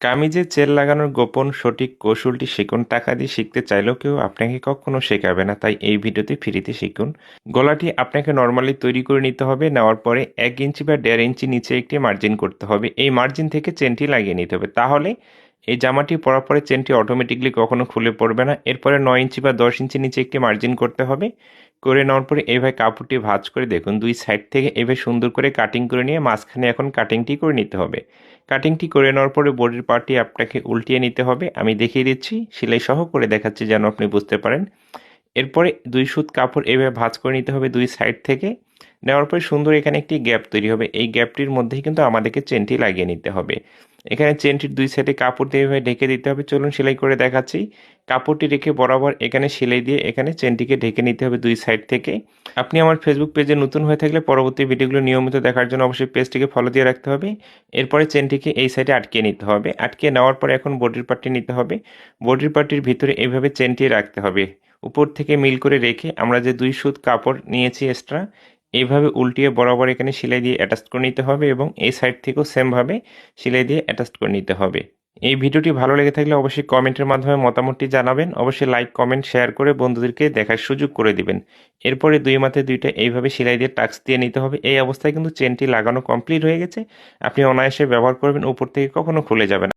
কামিজে চেল লাগানোর গোপন সঠিক কৌশলটি শিখুন, টাকা দিয়ে শিখতে চাইলেও কেউ আপনাকে কখনো শেখাবে না, তাই এই ভিডিওতে ফ্রিতে শিখুন। গলাটি আপনাকে নর্মালি তৈরি করে নিতে হবে, নেওয়ার পরে এক ইঞ্চি বা দেড় ইঞ্চি নিচে একটি মার্জিন করতে হবে। এই মার্জিন থেকে চেনটি লাগিয়ে নিতে হবে। তাহলে এই জামাটি পরার পরে চেনটি অটোমেটিকলি কখনো খুলে পড়বে না। এরপরে নয় ইঞ্চি বা দশ ইঞ্চি নিচে একটি মার্জিন করতে হবে। করে নেওয়ার পরে এইভাবে কাপড়টি ভাজ করে দেখুন, দুই সাইড থেকে এভাবে সুন্দর করে কাটিং করে নিয়ে মাঝখানে এখন কাটিংটি করে নিতে হবে। কাটিংটি করে নেওয়ার পরে বডির পার্টটি আপনাকে উল্টিয়ে নিতে হবে। আমি দেখিয়ে দিচ্ছি, সেলাই সহ করে দেখাচ্ছি যেন আপনি বুঝতে পারেন। এরপরে দুই সুত কাপড় এভাবে ভাজ করে নিতে হবে দুই সাইড থেকে। নেওয়ার পরে সুন্দর এখানে একটি গ্যাপ তৈরি হবে। এই গ্যাপটির মধ্যেই কিন্তু আমাদেরকে চেনটি লাগিয়ে নিতে হবে। এখানে চেনটির দুই সাইডে কাপড় দিয়ে ঢেকে দিতে হবে। চলুন সেলাই করে দেখাচ্ছি। কাপড়টি রেখে বরাবর এখানে সেলাই দিয়ে এখানে চেনটিকে ঢেকে নিতে হবে দুই সাইড থেকে। আপনি আমার ফেসবুক পেজে নতুন হয়ে থাকলে পরবর্তী ভিডিওগুলো নিয়মিত দেখার জন্য অবশ্যই পেজটিকে ফলো দিয়ে রাখতে হবে। এরপরে চেনটিকে এই সাইডে আটকে নিতে হবে। আটকে নেওয়ার পরে এখন বডির পার্টটি নিতে হবে। বডির পার্টির ভিতরে এইভাবে চেনটি রাখতে হবে। উপর থেকে মিল করে রেখে আমরা যে দুই সুত কাপড় নিয়েছি এক্সট্রা এইভাবে উল্টিয়ে বরাবর এখানে সেলাই দিয়ে অ্যাটাচ করে নিতে হবে এবং এই সাইড থেকেও সেমভাবে সেলাই দিয়ে অ্যাটাচ করে নিতে হবে। এই ভিডিওটি ভালো লেগে থাকলে অবশ্যই কমেন্টের মাধ্যমে মতামতটি জানাবেন, অবশ্যই লাইক কমেন্ট শেয়ার করে বন্ধুদেরকে দেখার সুযোগ করে দিবেন। এরপরে দুই মাথায় দুইটা এইভাবে সেলাই দিয়ে টাক্স দিয়ে নিতে হবে। এই অবস্থায় কিন্তু চেনটি লাগানো কমপ্লিট হয়ে গেছে। আপনি অনায়াসে ব্যবহার করবেন, উপর থেকে কখনো খুলে যাবে না।